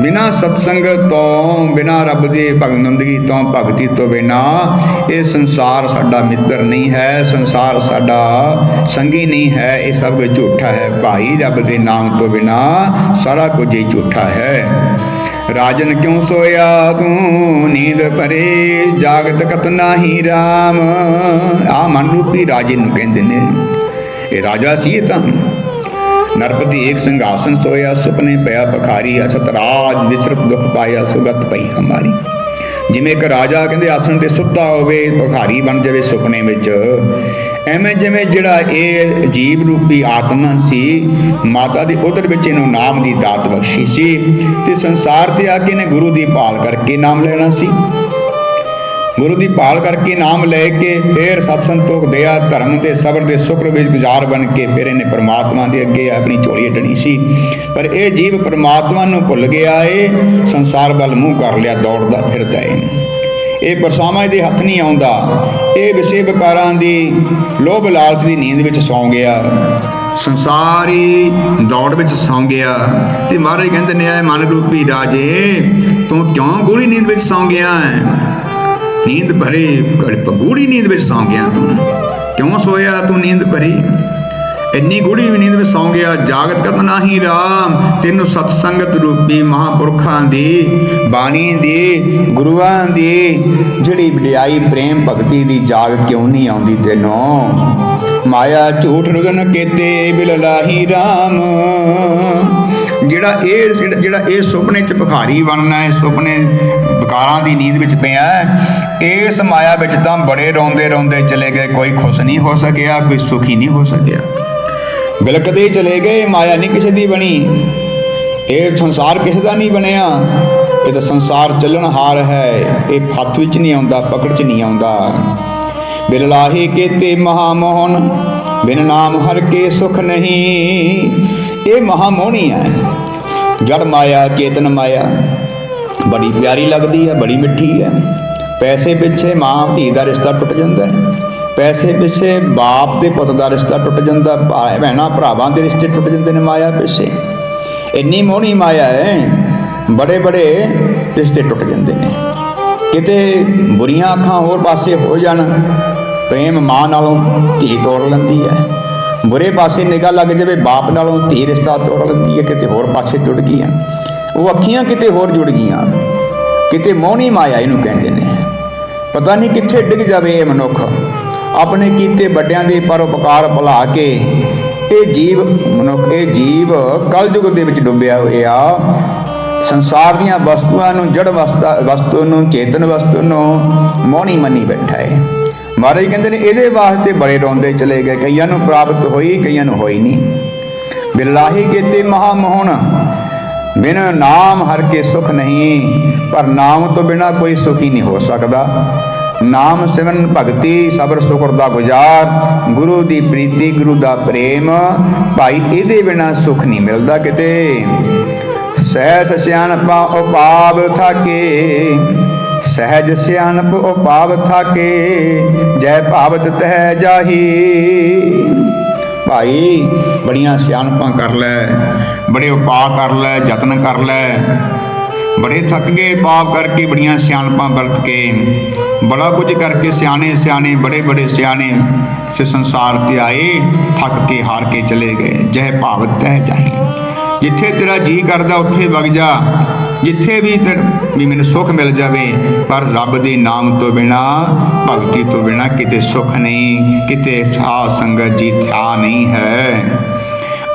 ਬਿਨਾ ਸਤਸੰਗ ਤੋਂ, ਬਿਨਾ ਰੱਬ ਦੇ ਭਗਨੰਦਗੀ ਤੋਂ, ਭਗਤੀ ਤੋਂ ਬਿਨਾ ਇਹ ਸੰਸਾਰ ਸਾਡਾ ਮਿੱਤਰ ਨਹੀਂ ਹੈ, ਸੰਸਾਰ ਸਾਡਾ ਸੰਗੀ ਨਹੀਂ ਹੈ, ਇਹ ਸਭ ਝੂਠਾ ਹੈ। ਭਾਈ ਰੱਬ ਦੇ ਨਾਮ ਤੋਂ ਬਿਨਾ ਸਾਰਾ ਕੁਝ ਹੀ ਝੂਠਾ ਹੈ। ਰਾਜਨ ਕਿਉਂ ਸੋਇਆ? ਤੂੰ ਨੀਂਦ ਭਰੇ, ਜਾਗਤ ਕਤ ਨਾਹੀ RAM ਆ ਮਨ ਰੂਪੀ ਰਾਜੇ ਨੂੰ ਕਹਿੰਦੇ ਨੇ, ਇਹ ਰਾਜਾ ਸੀ ਤਾਂ? ਨਰਪਤੀ ਇੱਕ ਸੰਘਾਸਨ ਸੋਇਆ, ਸੁਪਨੇ ਪਿਆ ਪਖਾਰੀ ਅਛਤ ਰਾਜ ਵਿਚਰਤ ਦੁਖ ਪਾਇਆ, ਸੁਗਤ ਪਈ ਹਮਾਰੀ। ਜਿਵੇਂ ਇੱਕ ਰਾਜਾ ਕਹਿੰਦੇ, ਆਸਣ ਤੇ ਸੁੱਤਾ ਹੋਵੇ, ਭਖਾਰੀ ਬਣ ਜਾਵੇ ਸੁਪਨੇ ਵਿੱਚ। ਐਵੇਂ ਜਿਵੇਂ ਜਿਹੜਾ ਇਹ ਜੀਵ ਰੂਪੀ ਆਤਮਾ ਸੀ, ਮਾਤਾ ਦੀ ਉਦਰ ਵਿੱਚ ਇਹਨੂੰ ਨਾਮ ਦੀ ਦਾਤ ਬਖਸ਼ੀ ਸੀ ਤੇ ਸੰਸਾਰ ਤੇ ਆ ਕੇ ਇਹਨੇ ਗੁਰੂ ਦੀ ਭਾਲ ਕਰਕੇ ਨਾਮ ਲੈਣਾ ਸੀ। ਗੁਰੂ ਦੀ ਭਾਲ ਕਰਕੇ ਨਾਮ ਲੈ ਕੇ ਫਿਰ ਸਤ ਸੰਤੋਖ ਦਇਆ ਧਰਮ ਦੇ ਸਬਰ ਦੇ ਸ਼ੁਕਰ ਵਿੱਚ ਗੁਜ਼ਾਰ ਬਣ ਕੇ ਫਿਰ ਇਹਨੇ ਪ੍ਰਮਾਤਮਾ ਦੇ ਅੱਗੇ ਆਪਣੀ ਝੋਲੀ ਅਡਣੀ ਸੀ। ਪਰ ਇਹ ਜੀਵ ਪ੍ਰਮਾਤਮਾ ਨੂੰ ਭੁੱਲ ਗਿਆ ਏ, ਸੰਸਾਰ ਵੱਲ ਮੂੰਹ ਕਰ ਲਿਆ, ਦੌੜਦਾ ਫਿਰਦਾ ਏ। ਇਹ ਪਰਸਾਵਾਂ ਇਹਦੇ ਹੱਥ ਨਹੀਂ ਆਉਂਦਾ। ਇਹ ਵਿਸ਼ੇ ਵਿਕਾਰਾਂ ਦੀ ਲੋਭ ਲਾਲਚ ਦੀ ਨੀਂਦ ਵਿੱਚ ਸੌਂ ਗਿਆ। ਸੰਸਾਰੀ ਦੌੜ ਵਿੱਚ ਸੌਂ ਗਿਆ। ਤੇ ਮਹਾਰਾਜ ਕਹਿੰਦੇ ਨੇ, ਆਏ ਮਨ ਰੂਪੀ ਰਾਜੇ, ਤੂੰ ਕਿਉਂ ਗੂੜੀ ਨੀਂਦ ਵਿੱਚ ਸੌਂ ਗਿਆ ਹੈ? ਨੀਂਦ ਭਰੇ ਗੂੜੀ ਨੀਂਦ ਵਿੱਚ ਸੌਂ ਗਿਆ ਤੂੰ। ਕਿਉਂ ਸੋਇਆ ਤੂੰ ਨੀਂਦ ਭਰੀ? ਇੰਨੀ ਗੂੜੀ ਵੀ ਨੀਂਦ ਵਿੱਚ ਸੌਂ ਗਿਆ, ਜਾਗਤ ਕਤ ਨਾਹੀ ਰਾਮ, ਤੈਨੂੰ ਸਤ ਸੰਗਤ ਰੂਪੀ ਮਹਾਪੁਰਖਾਂ ਦੀ, ਬਾਣੀ ਦੀ, ਗੁਰੂਆਂ ਦੀ, ਜਿਹੜੀ ਵਡਿਆਈ ਪ੍ਰੇਮ ਭਗਤੀ ਦੀ ਜਾਗਤ ਕਿਉਂ ਨਹੀਂ ਆਉਂਦੀ ਤੈਨੂੰ? ਮਾਇਆ ਝੂਠ ਰੁਗਨ ਕੇਤੇ ਬਿਲ ਲਾਹੀ ਰਾਮ। ਜਿਹੜਾ ਇਹ, ਜਿਹੜਾ- ਇਹ ਸੁਪਨੇ ਚ ਭਖਾਰੀ ਬਣਨਾ ਹੈ ਸੁਪਨੇ ਵਿਕਾਰਾਂ ਦੀ ਨੀਂਦ ਵਿੱਚ ਪਿਆ ਇਸ ਮਾਇਆ ਵਿੱਚ ਤਾਂ ਬੜੇ ਰੋਂਦੇ ਰੋਂਦੇ ਚਲੇ ਗਏ, ਕੋਈ ਖੁਸ਼ ਨਹੀਂ ਹੋ ਸਕਿਆ, ਕੋਈ ਸੁਖੀ ਨਹੀਂ ਹੋ ਸਕਿਆ। ਬਿਲਕਦੇ ਚਲੇ ਗਏ, ਮਾਇਆ ਨਹੀਂ ਕਿਸੇ ਦੀ ਬਣੀ। ਇਹ ਸੰਸਾਰ ਕਿਸੇ ਦਾ ਨਹੀਂ ਬਣਿਆ। ਇਹ ਤਾਂ ਸੰਸਾਰ ਚੱਲਣ ਹਾਰ ਹੈ। ਇਹ ਹੱਥ ਵਿੱਚ ਨਹੀਂ ਆਉਂਦਾ, ਪਕੜ 'ਚ ਨਹੀਂ ਆਉਂਦਾ। ਬਿਨ ਲਾਹੇ ਕੇਤੇ ਮਹਾ ਮੋਹਨ ਬਿਨ ਨਾਮ ਹਰ ਕੇ ਸੁਖ ਨਹੀਂ। ਇਹ ਮਹਾ ਮੋਹਣੀ ਹੈ। ਜੜ ਮਾਇਆ, ਚੇਤਨ ਮਾਇਆ, ਬੜੀ ਪਿਆਰੀ ਲੱਗਦੀ ਹੈ, ਬੜੀ ਮਿੱਠੀ ਹੈ। ਪੈਸੇ ਪਿੱਛੇ ਮਾਂ ਧੀ ਦਾ ਰਿਸ਼ਤਾ ਟੁੱਟ ਜਾਂਦਾ ਹੈ। ਪੈਸੇ ਪਿੱਛੇ ਬਾਪ ਦੇ ਪੁੱਤ ਦਾ ਰਿਸ਼ਤਾ ਟੁੱਟ ਜਾਂਦਾ ਭਾਈ ਭੈਣਾਂ ਭਰਾਵਾਂ ਦੇ ਰਿਸ਼ਤੇ ਟੁੱਟ ਜਾਂਦੇ ਨੇ ਮਾਇਆ ਪਿੱਛੇ। ਇੰਨੀ ਮੋਹਣੀ ਮਾਇਆ ਹੈ ਬੜੇ ਬੜੇ ਰਿਸ਼ਤੇ ਟੁੱਟ ਜਾਂਦੇ ਨੇ। ਕਿਤੇ ਬੁਰੀਆਂ ਅੱਖਾਂ ਹੋਰ ਪਾਸੇ ਹੋ ਜਾਣ, ਪ੍ਰੇਮ ਮਾਂ ਨਾਲੋਂ ਧੀ ਤੋੜ ਲੈਂਦੀ ਹੈ। ਬੁਰੇ ਪਾਸੇ ਨਿਗਾਹ ਲੱਗ ਜਾਵੇ, ਬਾਪ ਨਾਲੋਂ ਧੀ ਰਿਸ਼ਤਾ ਤੋੜ ਲੈਂਦੀ ਹੈ, ਕਿਤੇ ਹੋਰ ਪਾਸੇ ਜੁੜ ਗਈਆਂ। ਉਹ ਅੱਖੀਆਂ ਕਿਤੇ ਹੋਰ ਜੁੜ ਗਈਆਂ। ਕਿਤੇ ਮੋਹਣੀ ਮਾਇਆ ਇਹਨੂੰ ਕਹਿੰਦੇ ਨੇ। ਪਤਾ ਨਹੀਂ ਕਿੱਥੇ ਡਿੱਗ ਜਾਵੇ ਇਹ ਮਨੁੱਖ। ਆਪਣੇ ਕੀਤੇ ਵੱਡਿਆਂ ਦੇ ਪਰਉਪਕਾਰ ਭੁਲਾ ਕੇ ਇਹ ਜੀਵ ਮਨੁੱਖ, ਇਹ ਜੀਵ ਕਲਯੁਗ ਦੇ ਵਿੱਚ ਡੁੱਬਿਆ ਹੋਇਆ। ਸੰਸਾਰ ਦੀਆਂ ਵਸਤੂਆਂ ਨੂੰ ਜੜ ਵਸਤਾ, ਵਸਤੂ ਨੂੰ, ਚੇਤਨ ਵਸਤੂ ਨੂੰ ਮੋਹਣੀ ਮੰਨੀ ਬੈਠਾ ਹੈ। ਮਹਾਰਾਜ ਕਹਿੰਦੇ ਨੇ, ਇਹਦੇ ਵਾਸਤੇ ਬੜੇ ਰੋਂਦੇ ਚਲੇ ਗਏ। ਕਈਆਂ ਨੂੰ ਪ੍ਰਾਪਤ ਹੋਈ, ਕਈਆਂ ਨੂੰ ਹੋਈ ਨਹੀਂ। ਬਿਲਾਹੀ ਕੀਤੇ ਮਹਾ ਮੋਹਣ ਬਿਨ ਨਾਮ ਹਰ ਕੇ ਸੁਖ ਨਹੀਂ, ਪਰ ਨਾਮ ਤੋਂ ਬਿਨਾ ਕੋਈ ਸੁਖੀ ਨਹੀਂ ਹੋ ਸਕਦਾ। ਨਾਮ ਸਿਮਰਨ ਭਗਤੀ, ਸਬਰ ਸੁਖਰ ਦਾ ਗੁਜ਼ਾਰ, ਗੁਰੂ ਦੀ ਪ੍ਰੀਤੀ, ਗੁਰੂ ਦਾ ਪ੍ਰੇਮ। ਭਾਈ, ਇਹਦੇ ਬਿਨਾ ਸੁਖ ਨਹੀਂ ਮਿਲਦਾ ਕਿਤੇ। ਸਹਿਜ ਸਿਆਣਪਾ ਉਪਾਵ ਥਾਕੇ, ਸਹਿਜ ਸਿਆਣਪ ਉਪਾਵ ਥਾਕੇ, ਜੈ ਭਾਵਤ ਤਹਿ ਜਾਹੀ। ਭਾਈ, ਬੜੀਆਂ ਸਿਆਣਪਾਂ ਕਰ ਲੈ, ਬੜੇ ਉਪਾਅ ਕਰ ਲੈ, ਯਤਨ ਕਰ ਲੈ। ਬੜੇ ਥੱਕ ਗਏ, ਪਾਪ ਕਰਕੇ ਬੜੀਆਂ ਸਿਆਣਪਾਂ ਵਰਤ ਕੇ। ਬੜਾ ਕੁਝ ਕਰਕੇ ਸਿਆਣੇ ਸਿਆਣੇ, ਬੜੇ ਬੜੇ ਸਿਆਣੇ ਸੇ ਸੰਸਾਰ ਤੇ ਆਏ, ਥੱਕ ਕੇ ਹਾਰ ਕੇ ਚਲੇ ਗਏ। ਜਹ ਭਾਵਤ ਤਹਿ ਜਾਹੀ। ਜਿੱਥੇ ਤੇਰਾ ਜੀ ਕਰਦਾ, ਉੱਥੇ ਵਗ ਜਾ। ਜਿੱਥੇ ਵੀ ਵੀ ਮੈਨੂੰ ਸੁੱਖ ਮਿਲ ਜਾਵੇ, ਪਰ ਰੱਬ ਦੇ ਨਾਮ ਤੋਂ ਬਿਨਾ, ਭਗਤੀ ਤੋਂ ਬਿਨਾ ਕਿਤੇ ਸੁੱਖ ਨਹੀਂ, ਕਿਤੇ ਸਾਧ ਸੰਗਤ ਜੀ ਥਾ ਨਹੀਂ ਹੈ।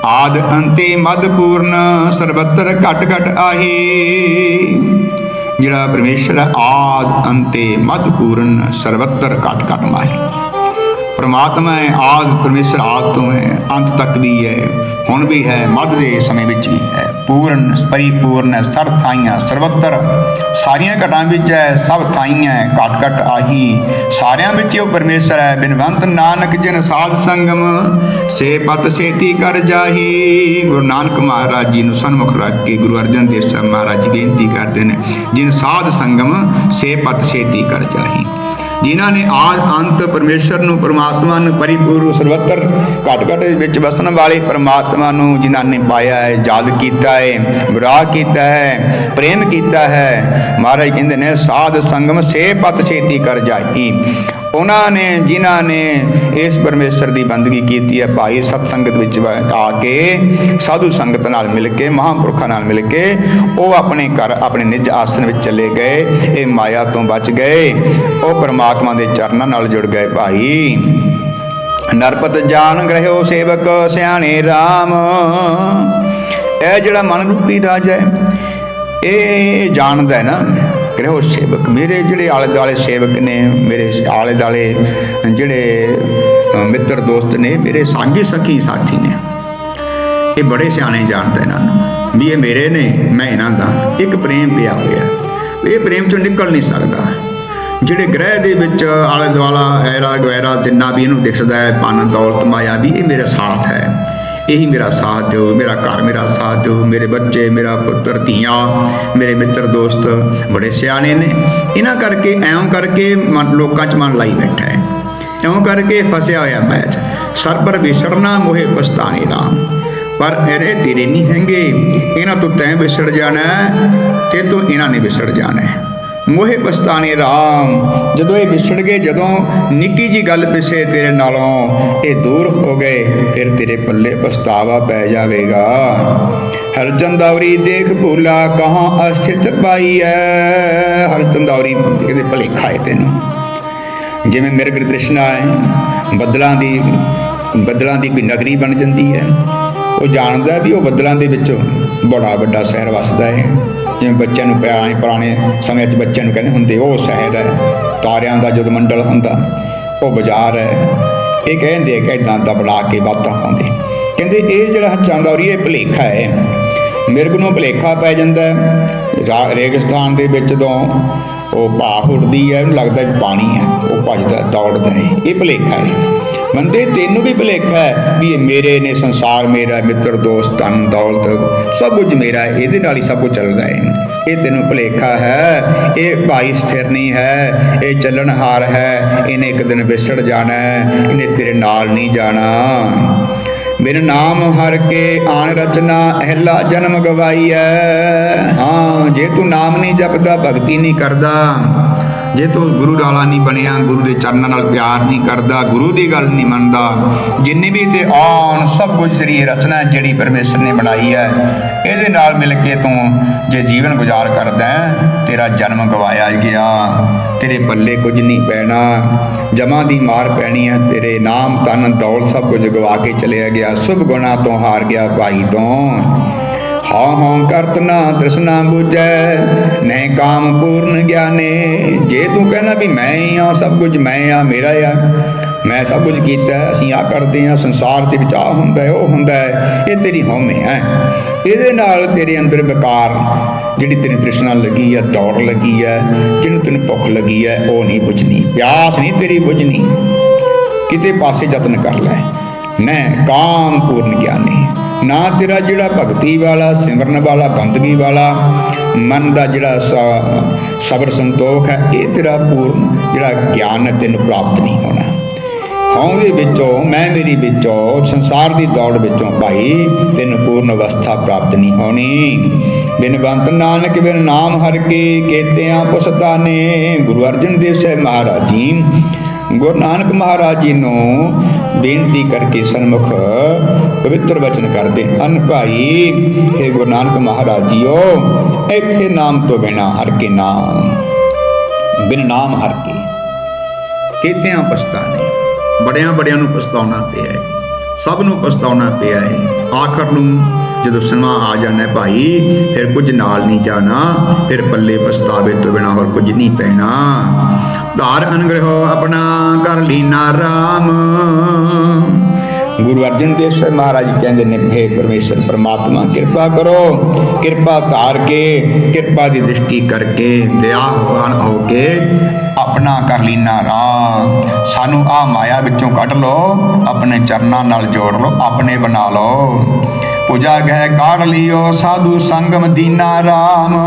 ਆਦ ਅੰਤੇ ਮਦ ਪੂਰਨ ਸਰਬੱਤਰ ਘਟ ਘਟ ਆਹੀ। ਜਿਹੜਾ ਪਰਮੇਸ਼ਰ ਹੈ, ਆਦ ਅੰਤੇ ਮਦ ਪੂਰਨ ਸਰਬੱਤਰ ਘਟ ਘਟ ਮਾਹੀ। ਪਰਮਾਤਮਾ ਹੈ ਆਦ ਪਰਮੇਸ਼ਰ ਆਦ ਤੋਂ ਹੈ ਅੰਤ ਤੱਕ ਵੀ ਹੈ। ਹੁਣ ਵੀ ਹੈ, ਮੱਧ ਦੇ ਸਮੇਂ ਵਿੱਚ ਵੀ ਹੈ। ਪੂਰਨ, ਪਰਿਪੂਰਨ ਹੈ ਸਰ ਥਾਈਆਂ, ਸਰਵਤਰ। ਸਾਰੀਆਂ ਘਟਾਂ ਵਿੱਚ ਹੈ, ਸਭ ਥਾਈਆਂ ਹੈ, ਘਟ ਘਟ ਆਹੀ। ਸਾਰਿਆਂ ਵਿੱਚ ਉਹ ਪਰਮੇਸ਼ਰ ਹੈ। ਬਿਨਵੰਤ ਨਾਨਕ ਜਿਨ ਸਾਧ ਸੰਗਮ, ਸੇ ਪਤ ਸੇਤੀ ਕਰ ਜਾਹੀ। ਗੁਰੂ ਨਾਨਕ ਮਹਾਰਾਜ ਜੀ ਨੂੰ ਸਨਮੁਖ ਰੱਖ ਕੇ ਗੁਰੂ ਅਰਜਨ ਦੇਵ ਸਾਹਿਬ ਮਹਾਰਾਜ ਜੀ ਬੇਨਤੀ ਕਰਦੇ ਨੇ, ਜਿਨ ਸਾਧ ਸੰਗਮ, ਸੇ ਪਤ ਸੇਤੀ ਕਰ ਜਾਹੀ। ਜਿਨ੍ਹਾਂ ਨੇ ਆਦ ਅੰਤ ਪਰਮੇਸ਼ਰ ਨੂੰ, ਪਰਮਾਤਮਾ ਨੂੰ, ਪਰਿਪੂਰਨ ਸਰਵਤਰ ਘਟ ਘਟ ਵਿੱਚ ਵਸਣ ਵਾਲੇ ਪਰਮਾਤਮਾ ਨੂੰ ਜਿਨ੍ਹਾਂ ਨੇ ਪਾਇਆ ਹੈ, ਯਾਦ ਕੀਤਾ ਹੈ ਵਿਰਾਹ ਕੀਤਾ ਹੈ, ਪ੍ਰੇਮ ਕੀਤਾ ਹੈ, ਮਹਾਰਾਜ ਕਹਿੰਦੇ ਨੇ, ਸਾਧ ਸੰਗਮ ਸੇ ਪਤ ਛੇਤੀ ਕਰ ਜਾਈ ਉਹਨਾਂ ਨੇ, ਜਿਨ੍ਹਾਂ ਨੇ ਇਸ ਪਰਮੇਸ਼ਰ ਦੀ ਬੰਦਗੀ ਕੀਤੀ ਹੈ, ਭਾਈ ਸਤ ਸੰਗਤ ਵਿੱਚ ਆ ਕੇ ਸਾਧੂ ਸੰਗਤ ਨਾਲ ਮਿਲ ਕੇ, ਮਹਾਂਪੁਰਖਾਂ ਨਾਲ ਮਿਲ ਕੇ ਉਹ ਆਪਣੇ ਘਰ, ਆਪਣੇ ਨਿਜ ਆਸਨ ਵਿੱਚ ਚਲੇ ਗਏ। ਇਹ ਮਾਇਆ ਤੋਂ ਬਚ ਗਏ। ਉਹ ਪਰਮਾਤਮਾ ਦੇ ਚਰਨਾਂ ਨਾਲ ਜੁੜ ਗਏ ਭਾਈ। ਨਰਪਤ ਜਾਣ ਗ੍ਰਹਿਓ ਸੇਵਕ ਸਿਆਣੇ RAM ਇਹ ਜਿਹੜਾ ਮਨ ਰੂਪੀ ਰਾਜ ਹੈ, ਇਹ ਜਾਣਦਾ ਹੈ ਨਾ ਗ੍ਰਹਿਓ ਸੇਵਕ। ਮੇਰੇ ਜਿਹੜੇ ਆਲੇ ਦੁਆਲੇ ਸੇਵਕ ਨੇ, ਮੇਰੇ ਆਲੇ ਦੁਆਲੇ ਜਿਹੜੇ ਮਿੱਤਰ ਦੋਸਤ ਨੇ, ਮੇਰੇ ਸਾਂਝੀ ਸਖੀ ਸਾਥੀ ਨੇ, ਇਹ ਬੜੇ ਸਿਆਣੇ ਜਾਣਦੇ ਇਹਨਾਂ ਨੂੰ ਵੀ ਇਹ ਮੇਰੇ ਨੇ, ਮੈਂ ਇਹਨਾਂ ਦਾ। ਇੱਕ ਪ੍ਰੇਮ ਪਿਆ ਹੋਇਆ। ਇਹ ਪ੍ਰੇਮ ਚੋਂ ਨਿਕਲ ਨਹੀਂ ਸਕਦਾ। ਜਿਹੜੇ ਗ੍ਰਹਿ ਦੇ ਵਿੱਚ ਆਲੇ ਦੁਆਲਾ ਐਰਾ ਗਵੈਰਾ ਜਿੰਨਾ ਵੀ ਇਹਨੂੰ ਦਿਖਦਾ ਹੈ ਪਨ ਦੌਲਤ ਮਾਇਆ ਵੀ, ਇਹ ਮੇਰਾ ਸਾਥ ਹੈ। ਇਹੀ ਮੇਰਾ ਸਾਥ ਦਿਓ ਮੇਰਾ ਘਰ ਮੇਰਾ ਸਾਥ ਦਿਓ ਮੇਰੇ ਬੱਚੇ ਮੇਰਾ ਪੁੱਤਰ ਧੀਆਂ ਮੇਰੇ ਮਿੱਤਰ ਦੋਸਤ ਬੜੇ ਸਿਆਣੇ ਨੇ। ਇਹਨਾਂ ਕਰਕੇ ਐਂ ਕਰਕੇ ਮਨ ਲੋਕਾਂ 'ਚ ਮਨ ਲਾਈ ਬੈਠਾ ਹੈ। ਇਉਂ ਕਰਕੇ ਫਸਿਆ ਹੋਇਆ ਮੈਚ ਸਰ ਪਰ ਵਿਛੜਨਾ ਮੋਹੇ ਪਛਤਾਣੇ ਰਾਮ ਪਰ ਇਹਰੇ ਤੇਰੇ ਨਹੀਂ ਹੈਗੇ। ਇਹਨਾਂ ਤੋਂ ਤੈਂ ਵਿਛੜ ਜਾਣਾ ਹੈ, ਤੇ ਤੋਂ ਇਹਨਾਂ ਨੇ ਵਿਛੜ ਜਾਣਾ ਮੋਹਿ ਪਛਤਾਣੇ ਰਾਮ। ਜਦੋਂ ਇਹ ਵਿਛੜ ਗਏ, ਜਦੋਂ ਨਿੱਕੀ ਜੀ ਗੱਲ ਪਿੱਛੇ ਤੇਰੇ ਨਾਲੋਂ ਇਹ ਦੂਰ ਹੋ ਗਏ, ਫਿਰ ਤੇਰੇ ਪੱਲੇ ਪਛਤਾਵਾ ਪੈ ਜਾਵੇਗਾ। ਹਰ ਚੰਦੌਰੀ ਦੇਖ ਭੂਲਾ ਕਹਾਂ ਅਸਥਿਤ ਪਾਈ ਹੈ ਹਰ ਚੰਦੌਰੀ ਇਹਦੇ ਭਲੇਖਾ ਹੈ ਤੈਨੂੰ। ਜਿਵੇਂ ਮਿਰਗ ਤ੍ਰਿਸ਼ਨਾ ਹੈ ਬੱਦਲਾਂ ਦੀ ਬੱਦਲਾਂ ਦੀ ਕੋਈ ਨਗਰੀ ਬਣ ਜਾਂਦੀ ਹੈ ਉਹ ਜਾਣਦਾ ਵੀ ਉਹ ਬੱਦਲਾਂ ਦੇ ਵਿੱਚ ਬੜਾ ਵੱਡਾ ਸ਼ਹਿਰ ਵਸਦਾ ਹੈ ਜਿਵੇਂ ਬੱਚਿਆਂ ਨੂੰ ਪੁਰਾਣੇ ਪੁਰਾਣੇ ਸਮੇਂ 'ਚ ਬੱਚਿਆਂ ਨੂੰ ਕਹਿੰਦੇ ਹੁੰਦੇ, ਉਹ ਸ਼ਹਿਰ ਹੈ, ਤਾਰਿਆਂ ਦਾ ਜਦੋਂ ਮੰਡਲ ਹੁੰਦਾ, ਉਹ ਬਾਜ਼ਾਰ ਹੈ। ਇਹ ਕਹਿੰਦੇ ਕਿ ਇਦਾਂ ਦਾ ਬਣਾ ਕੇ ਬਾਤਾਂ ਪਾਉਂਦੇ ਕਹਿੰਦੇ ਇਹ ਜਿਹੜਾ ਚੰਦੌਰੀ ਇਹ ਭਲੇਖਾ ਹੈ ਮਿਰਗ ਨੂੰ ਭਲੇਖਾ ਪੈ ਜਾਂਦਾ ਰਾ- ਰੇਗਿਸਤਾਨ ਦੇ ਵਿੱਚ ਜਦੋਂ ਉਹ ਭਾਫ ਉੱਡਦੀ ਹੈ, ਉਹਨੂੰ ਲੱਗਦਾ ਪਾਣੀ ਹੈ, ਉਹ ਭੱਜਦਾ ਦੌੜਦਾ ਹੈ। ਇਹ ਭਲੇਖਾ ਹੈ। ਬੰਦੇ, ਤੈਨੂੰ ਵੀ ਭਲੇਖਾ ਹੈ ਵੀ ਇਹ ਮੇਰੇ ਨੇ, ਸੰਸਾਰ ਮੇਰਾ, ਮਿੱਤਰ, ਦੋਸਤ, ਧਨ, ਦੌਲਤ, ਸਭ ਕੁਝ ਮੇਰਾ ਹੈ, ਇਹਦੇ ਨਾਲ ਹੀ ਸਭ ਕੁਝ ਚੱਲਦਾ ਹੈ। ਇਹ ਤੈਨੂੰ ਭਲੇਖਾ ਹੈ, ਇਹ ਭਾਈ ਸਥਿਰ ਨਹੀਂ ਹੈ, ਇਹ ਚੱਲਣਹਾਰ ਹੈ, ਇਹਨੇ ਇੱਕ ਦਿਨ ਵਿਛੜ ਜਾਣਾ ਹੈ, ਇਹਨੇ ਤੇਰੇ ਨਾਲ ਨਹੀਂ ਜਾਣਾ। ਮੇਰਾ ਨਾਮ ਹਰ ਕੇ ਆਣ ਰਚਨਾ, ਅਹਿਲਾ ਜਨਮ ਗਵਾਈ ਹੈ। ਹਾਂ, ਜੇ ਤੂੰ ਨਾਮ ਨਹੀਂ ਜਪਦਾ, ਭਗਤੀ ਨਹੀਂ ਕਰਦਾ। ਜੇ ਤੂੰ ਗੁਰੂ ਵਾਲਾ ਨਹੀਂ ਬਣਿਆ, ਗੁਰੂ ਦੇ ਚਰਨਾਂ ਨਾਲ ਪਿਆਰ ਨਹੀਂ ਕਰਦਾ, ਗੁਰੂ ਦੀ ਗੱਲ ਨਹੀਂ ਮੰਨਦਾ, ਜਿੰਨੀ ਵੀ ਤੇ ਆਉਣ, ਸਭ ਕੁਝ ਜਿਹੜੀ ਰਚਨਾ ਜਿਹੜੀ ਪਰਮੇਸ਼ਰ ਨੇ ਬਣਾਈ ਹੈ। ਇਹਦੇ ਨਾਲ ਮਿਲ ਕੇ ਤੂੰ ਜੇ ਜੀਵਨ ਗੁਜ਼ਾਰ ਕਰਦਾ ਤੇਰਾ ਜਨਮ ਗਵਾਇਆ ਗਿਆ। ਤੇਰੇ ਪੱਲੇ ਕੁਝ ਨਹੀਂ ਪੈਣਾ, ਜਮਾਂ ਦੀ ਮਾਰ ਪੈਣੀ ਹੈ, ਤੇਰੇ ਨਾਮ, ਤਨ, ਦੌਲਤ ਸਭ ਕੁਝ ਗਵਾ ਕੇ ਚਲਿਆ ਗਿਆ। ਸੁਭ ਗੁਣਾ ਤੋਂ ਹਾਰ ਗਿਆ ਭਾਈ ਤੋਂ। ਹਾਂ ਹਾਂ ਕਰਤ ਨਾ ਦ੍ਰਿਸ਼ਨਾ ਬੁਝੈ। ਨੈ ਕਾਮ ਪੂਰਨ ਗਿਆਨੇ। ਜੇ ਤੂੰ ਕਹਿਣਾ ਵੀ ਮੈਂ ਹੀ ਆ ਸਭ ਕੁਝ ਮੈਂ ਆ, ਮੇਰਾ ਆ। ਮੈਂ ਸਭ ਕੁਝ ਕੀਤਾ ਅਸੀਂ ਆ ਕਰਦੇ ਆ ਸੰਸਾਰ ਦੇ ਵਿੱਚ ਆ ਹੁੰਦਾ ਹੈ, ਉਹ ਹੁੰਦਾ ਹੈ। ਇਹ ਤੇਰੀ ਹਉਮੈ ਹੈ। ਇਹਦੇ ਨਾਲ ਤੇਰੇ ਅੰਦਰ ਵਿਕਾਰ, ਜਿਹੜੀ ਤੈਨੂੰ ਤ੍ਰਿਸ਼ਨਾ ਲੱਗੀ ਆ ਦੌੜ ਲੱਗੀ ਹੈ, ਜਿਹਨੂੰ ਤੈਨੂੰ ਭੁੱਖ ਲੱਗੀ ਹੈ, ਉਹ ਨਹੀਂ ਬੁਝਣੀ। ਪਿਆਸ ਨਹੀਂ ਤੇਰੀ ਬੁਝਣੀ। ਕਿਤੇ ਪਾਸੇ ਯਤਨ ਕਰ ਲੈ। ਮੈਂ ਕਾਮ ਪੂਰਨ ਗਿਆਨੀ। ਨਾ ਤੇਰਾ ਜਿਹੜਾ ਭਗਤੀ ਵਾਲਾ, ਸਿਮਰਨ ਵਾਲਾ, ਬੰਦਗੀ ਵਾਲਾ, ਮਨ ਦਾ ਜਿਹੜਾ ਸਬਰ ਸੰਤੋਖ ਹੈ, ਇਹ ਤੇਰਾ ਪੂਰਨ ਜਿਹੜਾ ਗਿਆਨ ਹੈ, ਤੈਨੂੰ ਪ੍ਰਾਪਤ ਨਹੀਂ ਹੋਣਾ। ਹਉ ਦੇ ਵਿੱਚੋਂ, ਮੈਂ ਮੇਰੀ ਵਿੱਚੋਂ, ਸੰਸਾਰ ਦੀ ਦੌੜ ਵਿੱਚੋਂ ਭਾਈ, ਤੈਨੂੰ ਪੂਰਨ ਅਵਸਥਾ ਪ੍ਰਾਪਤ ਨਹੀਂ ਹੋਣੀ। ਬਿਨਵੰਤ ਨਾਨਕ, ਬਿਨ ਨਾਮ ਹਰ ਕੇ ਕੇਤਿਆਂ ਪੁਸਤਾਨੇ ਗੁਰੂ ਅਰਜਨ ਦੇਵ ਸਾਹਿਬ ਮਹਾਰਾਜ ਜੀ, ਗੁਰੂ ਨਾਨਕ ਮਹਾਰਾਜ ਜੀ ਨੂੰ ਬੇਨਤੀ ਕਰਕੇ ਸਨਮੁਖ ਪਵਿੱਤਰ ਵਚਨ ਕਰਦੇ ਅਨ ਭਾਈ ਇਹ ਗੁਰੂ ਨਾਨਕ ਮਹਾਰਾਜ ਜੀਓ, ਇੱਥੇ ਨਾਮ ਤੋਂ ਬਿਨਾ ਹਰ ਕੇ ਨਾਮ, ਬਿਨ ਨਾਮ ਹਰ ਕੇ ਕਿਤਿਆਂ ਪਛਤਾਨੇ, ਬੜਿਆਂ ਬੜਿਆਂ ਨੂੰ ਪਛਤਾਉਣਾ ਪਿਆ ਹੈ ਸਭ ਨੂੰ ਪਛਤਾਉਣਾ ਪਿਆ ਹੈ ਆਖਰ ਨੂੰ ਜਦੋਂ ਸਮਾਂ ਆ ਜਾਣਾ ਭਾਈ, ਫਿਰ ਕੁਝ ਨਾਲ ਨਹੀਂ ਜਾਣਾ, ਫਿਰ ਪੱਲੇ ਪਛਤਾਵੇ ਤੋਂ ਬਿਨਾ ਹੋਰ ਕੁਝ ਨਹੀਂ ਪੈਣਾ। ਧਾਰ ਅਨਗ੍ਰਹੋ ਆਪਣਾ ਕਰ ਲੀਨਾ ਰਾਮ। ਗੁਰੂ ਅਰਜਨ ਦੇਵ ਸਾਹਿਬ ਮਹਾਰਾਜ ਜੀ ਕਹਿੰਦੇ ਨੇ, ਹੇ ਪਰਮੇਸ਼ਰ, ਪਰਮਾਤਮਾ, ਕਿਰਪਾ ਕਰੋ। ਕਿਰਪਾ ਧਾਰ ਕੇ ਕਿਰਪਾ ਦੀ ਦ੍ਰਿਸ਼ਟੀ ਕਰਕੇ ਦਇਆਵਾਨ ਹੋ ਕੇ ਆਪਣਾ ਕਰ ਲੀਨਾ ਰਾਮ। ਸਾਨੂੰ ਆ ਮਾਇਆ ਵਿੱਚੋਂ ਕੱਢ ਲਓ, ਆਪਣੇ ਚਰਨਾਂ ਨਾਲ ਜੋੜ ਲਓ, ਆਪਣੇ ਬਣਾ ਲਓ। ਪੂਜਾ ਗਹਿ ਕਾੜ ਲਿਓ, ਸਾਧੂ ਸੰਗਮ ਦੀਨਾ ਰਾਮ।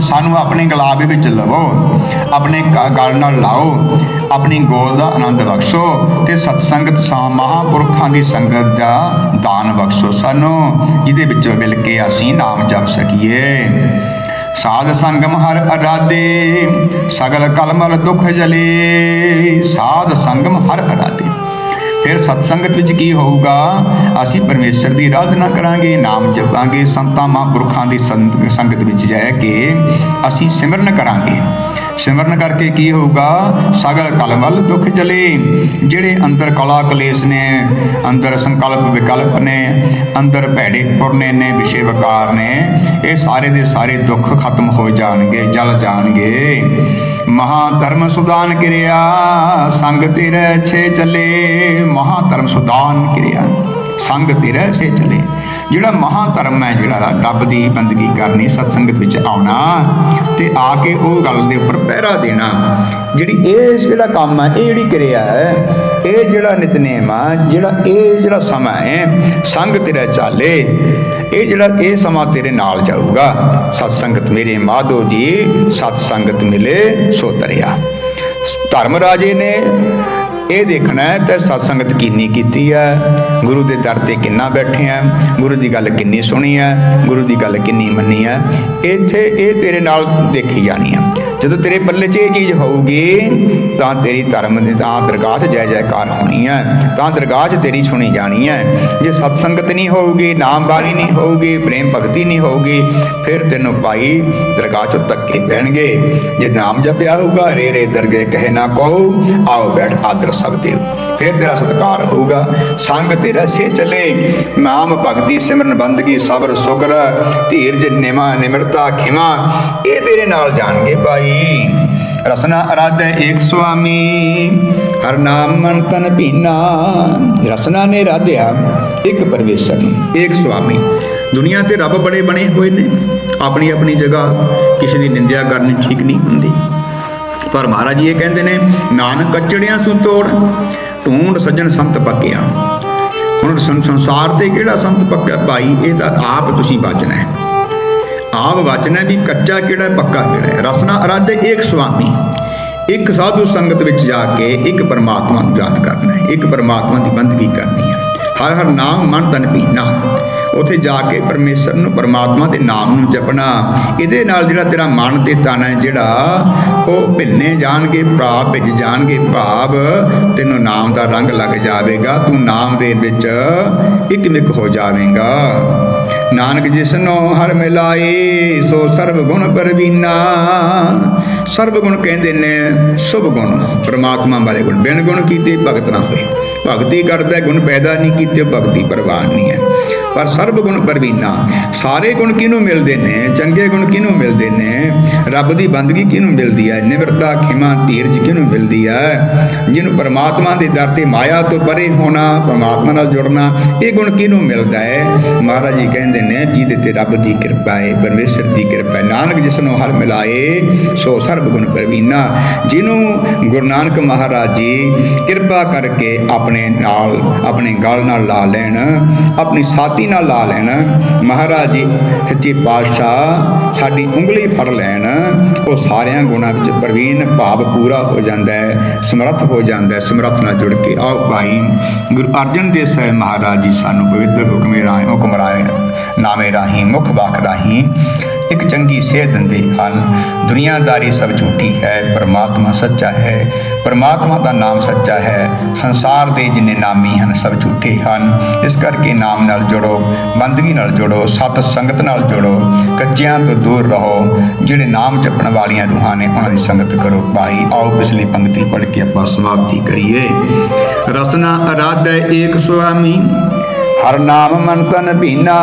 ਸਾਨੂੰ ਆਪਣੇ ਗਲਾਬੇ ਵਿੱਚ ਲਵੋ, ਆਪਣੇ ਗ- ਗਲ ਨਾਲ ਲਾਓ, ਆਪਣੀ ਗੋਲ ਦਾ ਆਨੰਦ ਬਖਸ਼ੋ ਤੇ ਸਤ ਸੰਗਤ ਸਾ ਮਹਾਪੁਰਖਾਂ ਦੀ ਸੰਗਤ ਦਾ ਦਾਨ ਬਖਸ਼ੋ ਸਾਨੂੰ, ਜਿਹਦੇ ਵਿੱਚੋਂ ਮਿਲ ਕੇ ਅਸੀਂ ਨਾਮ ਜਪ ਸਕੀਏ। ਸਾਧ ਸੰਗਮ ਹਰ ਅਰਾਦੇ ਸਗਲ ਕਲਮਲ ਦੁਖ ਜਲੇ। ਸਾਧ ਸੰਗਮ ਹਰ ਅਰਾਦੇ ਫਿਰ ਸਤਸੰਗਤ ਵਿੱਚ ਕੀ ਹੋਊਗਾ? ਅਸੀਂ ਪਰਮੇਸ਼ਰ ਦੀ ਆਰਾਧਨਾ ਕਰਾਂਗੇ, ਨਾਮ ਜਪਾਂਗੇ, ਸੰਤਾਂ, ਮਹਾਂਪੁਰਖਾਂ ਦੀ ਸੰਤ- ਸੰਗਤ ਵਿੱਚ ਜਾ ਕੇ ਅਸੀਂ ਸਿਮਰਨ ਕਰਾਂਗੇ। ਸਿਮਰਨ ਕਰਕੇ ਕੀ ਹੋਊਗਾ? ਸਗਲ ਕਲਮਲ ਦੁੱਖ ਚਲੇ। ਜਿਹੜੇ ਅੰਦਰ ਕਲਾ ਕਲੇਸ਼ ਨੇ, ਅੰਦਰ ਸੰਕਲਪ ਵਿਕਲਪ ਨੇ, ਅੰਦਰ ਭੈੜੇ ਪੁਰਨੇ ਨੇ, ਵਿਸ਼ੇ ਵਿਕਾਰ ਨੇ, ਇਹ ਸਾਰੇ ਦੇ ਸਾਰੇ ਦੁੱਖ ਖਤਮ ਹੋ ਜਾਣਗੇ, ਜਲ ਜਾਣਗੇ। ਮਹਾ ਧਰਮ ਸੁਦਾਨ ਕਿਰਿਆ, ਸੰਗ ਤੇਰੇ ਛੇ ਚਲੇ। ਮਹਾ ਧਰਮ ਸੁਦਾਨ ਕਿਰਿਆ, ਸੰਗ ਤੇਰੇ ਛੇ ਚਲੇ। ਜਿਹੜਾ ਮਹਾ ਧਰਮ ਹੈ, ਜਿਹੜਾ ਰੱਬ ਦੀ ਬੰਦਗੀ ਕਰਨੀ, ਸਤਸੰਗਤ ਵਿੱਚ ਆਉਣਾ ਤੇ ਆ ਕੇ ਉਹ ਗੱਲ ਦੇ ਉੱਪਰ ਪਹਿਰਾ ਦੇਣਾ। ਜਿਹੜੀ ਇਹ ਜਿਹੜਾ ਕੰਮ ਹੈ, ਇਹ ਜਿਹੜੀ ਕਿਰਿਆ ਹੈ, ਇਹ ਜਿਹੜਾ ਨਿਤਨੇਮ ਆ, ਜਿਹੜਾ ਇਹ ਜਿਹੜਾ ਸਮਾਂ ਹੈ, ਸੰਗ ਤੇਰਾ ਚਾਲੇ, ਇਹ ਜਿਹੜਾ ਇਹ ਸਮਾਂ ਤੇਰੇ ਨਾਲ ਜਾਊਗਾ। ਸਤ ਸੰਗਤ ਮੇਰੇ ਮਾਧੋ ਜੀ ਸਤ ਸੰਗਤ ਮਿਲੇ ਸੋ ਤਰਿਆ। ਧਰਮ ਰਾਜੇ ਨੇ ਇਹ ਦੇਖਣਾ ਹੈ ਤੇ ਸਤ ਸੰਗਤ ਕਿੰਨੀ ਕੀਤੀ ਹੈ? ਗੁਰੂ ਦੇ ਦਰ ਤੇ ਕਿੰਨਾ ਬੈਠੇ ਆ ਗੁਰੂ ਦੀ ਗੱਲ ਕਿੰਨੀ ਸੁਣੀ ਹੈ? ਗੁਰੂ ਦੀ ਗੱਲ ਕਿੰਨੀ ਮੰਨੀ ਹੈ? ਇੱਥੇ ਇਹ ਤੇਰੇ ਨਾਲ ਦੇਖੀ ਜਾਣੀ ਹੈ। ਜਦੋਂ ਤੇਰੇ ਪੱਲੇ 'ਚ ਇਹ ਚੀਜ਼ ਹੋਊਗੀ, ਤਾਂ ਤੇਰੀ ਧਰਮ ਦੀ ਤਾਂ ਦਰਗਾਹ 'ਚ ਜੈ ਜੈਕਾਰ ਹੋਣੀ ਹੈ। ਤਾਂ ਦਰਗਾਹ 'ਚ ਤੇਰੀ ਸੁਣੀ ਜਾਣੀ ਹੈ। ਜੇ ਸਤ ਸੰਗਤ ਨਹੀਂ ਹੋਊਗੀ ਨਾਮ ਬਾਣੀ ਨਹੀਂ ਹੋਊਗੀ, ਪ੍ਰੇਮ ਭਗਤੀ ਨਹੀਂ ਹੋਊਗੀ, ਫਿਰ ਤੈਨੂੰ ਭਾਈ ਦਰਗਾਹ 'ਚੋਂ ਧੱਕੇ ਪੈਣਗੇ। ਜੇ ਨਾਮ ਜਪਿਆ ਹੋਊਗਾ ਰੇ ਰੇ ਦਰਗੇ ਕਹੇ ਨਾ ਕਹੋ, ਆਓ ਬੈਠ ਆਦਰ ਸਭ ਹੋ ਫਿਰ ਤੇਰਾ ਸਤਕਾਰ ਹੋਊਗਾ। ਸੰਗ ਤੇਰਾ ਸੇ ਚੱਲੇ। ਨਾਮ ਭਗਤੀ ਸਿਮਰਨ ਬੰਦਗੀ ਸਬਰ ਸੁਗਰ। ਧੀਰਜ ਨਿਮਾ ਨਿਮਰਤਾ ਖਿਮਾ। ਇਹ ਤੇਰੇ ਨਾਲ ਜਾਣਗੇ ਭਾਈ ਰਸਨਾ ਅਰਾਧੈ ਏਕ ਸੁਆਮੀ। ਹਰ ਨਾਮ ਮਨ ਤਨ ਭੀਨਾ। ਰਸਨਾ ਨੇ ਰਾਧਿਆ ਇੱਕ ਪਰਮੇਸ਼ਰ ਨੂੰ ਸੁਆਮੀ। ਦੁਨੀਆ ਤੇ ਰੱਬ ਬੜੇ ਬਣੇ ਹੋਏ ਨੇ। ਆਪਣੀ ਆਪਣੀ ਜਗ੍ਹਾ ਕਿਸੇ ਦੀ ਨਿੰਦਿਆ ਕਰਨੀ ਠੀਕ ਨਹੀਂ ਹੁੰਦੀ। ਪਰ ਮਹਾਰਾਜ ਜੀ ਇਹ ਕਹਿੰਦੇ ਨੇ, ਨਾਨਕ ਕਚੜਿਆਂ ਸੁ ਤੋੜ ਢੂੰਡ ਸੱਜਣ ਸੰਤ ਪੱਕਿਆ। ਹੁਣ ਸੰਸਾਰ ਤੇ ਕਿਹੜਾ ਸੰਤ ਪੱਕਾ ਭਾਈ, ਇਹ ਤਾਂ ਆਪ ਤੁਸੀਂ ਬਚਣਾ ਹੈ। ਆਪ ਬਚਣਾ ਵੀ ਕੱਚਾ ਕਿਹੜਾ ਪੱਕਾ ਕਿਹੜਾ ਰਸਨਾ ਅਰਾਧੇ ਇੱਕ ਸੁਆਮੀ। ਇੱਕ ਸਾਧੂ ਸੰਗਤ ਵਿੱਚ ਜਾ ਕੇ ਇੱਕ ਪਰਮਾਤਮਾ ਨੂੰ ਯਾਦ ਕਰਨਾ ਹੈ। ਇੱਕ ਪਰਮਾਤਮਾ ਦੀ ਬੰਦਗੀ ਕਰਨੀ ਹੈ। ਹਰ ਹਰ ਨਾਮ ਮਨ ਤਨ ਪੀਨਾ। ਉੱਥੇ ਜਾ ਕੇ ਪਰਮੇਸ਼ਰ ਨੂੰ, ਪਰਮਾਤਮਾ ਦੇ ਨਾਮ ਨੂੰ ਜਪਣਾ। ਇਹਦੇ ਨਾਲ ਜਿਹੜਾ ਤੇਰਾ ਮਨ ਤੇ ਤਨ ਹੈ, ਜਿਹੜਾ ਉਹ ਭਿੰਨੇ ਜਾਣਗੇ, ਭਾਵ ਭਿੱਜ ਜਾਣਗੇ, ਭਾਵ ਤੈਨੂੰ ਨਾਮ ਦਾ ਰੰਗ ਲੱਗ ਜਾਵੇਗਾ। ਤੂੰ ਨਾਮ ਦੇ ਵਿੱਚ ਇੱਕ ਮਿਕ ਹੋ ਜਾਵੇਂਗਾ। ਨਾਨਕ ਜਿਸਨੋ ਹਰ ਮਿਲਾਏ, ਸੋ ਸਰਬ ਗੁਣ ਪਰਵੀਨਾ। ਸਰਬ ਗੁਣ ਕਹਿੰਦੇ ਨੇ, ਸੁਭ ਗੁਣ, ਪ੍ਰਮਾਤਮਾ ਵਾਲੇ ਗੁਣ। ਬਿਨ ਗੁਣ ਕੀਤੇ ਭਗਤ ਨਾ ਹੋਏ। ਭਗਤੀ ਕਰਦਾ, ਗੁਣ ਪੈਦਾ ਨਹੀਂ ਕੀਤੇ, ਭਗਤੀ ਪ੍ਰਵਾਨ ਨਹੀਂ ਹੈ। ਪਰ ਸਰਬ ਗੁਣ ਪਰਵੀਨਾ, ਸਾਰੇ ਗੁਣ ਕਿਹਨੂੰ ਮਿਲਦੇ ਨੇ? ਚੰਗੇ ਗੁਣ ਕਿਹਨੂੰ ਮਿਲਦੇ ਨੇ? ਰੱਬ ਦੀ ਬੰਦਗੀ ਕਿਹਨੂੰ ਮਿਲਦੀ ਹੈ? ਨਿਮਰਤਾ, ਖਿਮਾ, ਧੀਰਜ ਕਿਹਨੂੰ ਮਿਲਦੀ ਹੈ? ਜਿਹਨੂੰ ਪਰਮਾਤਮਾ ਦੇ ਦਰ ਤੇ ਮਾਇਆ ਤੋਂ ਪਰੇ ਹੋਣਾ, ਪਰਮਾਤਮਾ ਨਾਲ ਜੁੜਨਾ, ਇਹ ਗੁਣ ਕਿਹਨੂੰ ਮਿਲਦਾ ਹੈ? ਮਹਾਰਾਜ ਜੀ ਕਹਿੰਦੇ ਨੇ, ਜਿਹਦੇ ਤੇ ਰੱਬ ਦੀ ਕਿਰਪਾ ਹੈ, ਪਰਮੇਸ਼ਰ ਦੀ ਕਿਰਪਾ ਹੈ। ਨਾਨਕ ਜਿਸ ਨੂੰ ਹਰ ਮਿਲਾਏ, ਸੋ ਸਰਬ ਗੁਣ ਪਰਵੀਨਾ। ਜਿਹਨੂੰ ਗੁਰੂ ਨਾਨਕ ਮਹਾਰਾਜ ਜੀ ਕਿਰਪਾ ਕਰਕੇ ਆਪਣੇ ਨਾਲ, ਆਪਣੇ ਗਲ ਨਾਲ ਲਾ ਲੈਣ, ਆਪਣੀ ਸਾਥ ਨਾਲ ਲਾ ਲੈਣ। ਮਹਾਰਾਜ ਜੀ, ਸੱਚੇ ਪਾਤਸ਼ਾਹ, ਸਾਡੀ ਉਂਗਲੀ ਫੜ ਲੈਣ। ਉਹ ਸਾਰਿਆਂ ਗੁਣਾਂ ਵਿੱਚ ਪ੍ਰਵੀਨ ਭਾਵ ਪੂਰਾ ਹੋ ਜਾਂਦਾ ਹੈ, ਸਮਰੱਥ ਹੋ ਜਾਂਦਾ ਹੈ, ਸਮਰੱਥ ਨਾਲ ਜੁੜ ਕੇ। ਆਓ ਭਾਈ, ਗੁਰੂ ਅਰਜਨ ਦੇਵ ਸਾਹਿਬ ਮਹਾਰਾਜ ਜੀ ਸਾਨੂੰ ਪਵਿੱਤਰ ਹੁਕਮੇ ਰਾਹੀਂ ਹੁਕਮ ਰਾਹੀਂ ਨਾਮੇ ਰਾਹੀਂ, ਮੁਖ ਵਾਕ ਰਾਹੀਂ ਇੱਕ ਚੰਗੀ ਸੇਧ ਦਿੰਦੇ ਹਨ। ਦੁਨੀਆਦਾਰੀ ਸਭ ਝੂਠੀ ਹੈ, ਪਰਮਾਤਮਾ ਸੱਚਾ ਹੈ। ਪਰਮਾਤਮਾ ਦਾ ਨਾਮ ਸੱਚਾ ਹੈ। ਸੰਸਾਰ ਦੇ ਜਿੰਨੇ ਨਾਮੀ ਹਨ, ਸਭ ਝੂਠੇ ਹਨ। ਇਸ ਕਰਕੇ ਨਾਮ ਨਾਲ ਜੁੜੋ, ਬੰਦਗੀ ਨਾਲ ਜੁੜੋ, ਸਤ ਸੰਗਤ ਨਾਲ ਜੁੜੋ। ਕੱਚਿਆਂ ਤੋਂ ਦੂਰ ਰਹੋ। ਜਿਹੜੇ ਨਾਮ ਜਪਣ ਵਾਲੀਆਂ ਰੂਹਾਂ ਨੇ, ਉਹਨਾਂ ਦੀ ਸੰਗਤ ਕਰੋ। ਭਾਈ, ਆਓ ਪਿਛਲੀ ਪੰਕਤੀ ਪੜ੍ਹ ਕੇ ਆਪਾਂ ਸਮਾਪਤੀ ਕਰੀਏ। ਰਸਨਾ ਅਰਾਧੈ ਏਕ ਸੁਆਮੀ, ਹਰ ਨਾਮ ਮਨ ਤਨ ਭੀਨਾ।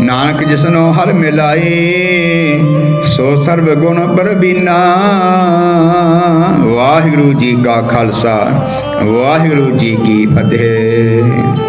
ਨਾਨਕ ਜਿਸਨੋ ਹਰ ਮਿਲਾਏ, ਸੋ ਸਰਬ ਗੁਣ ਪਰਬੀਨਾ ਵਾਹਿਗੁਰੂ ਜੀ ਕਾ ਖਾਲਸਾ, ਵਾਹਿਗੁਰੂ ਜੀ ਕੀ ਫਤਿਹ।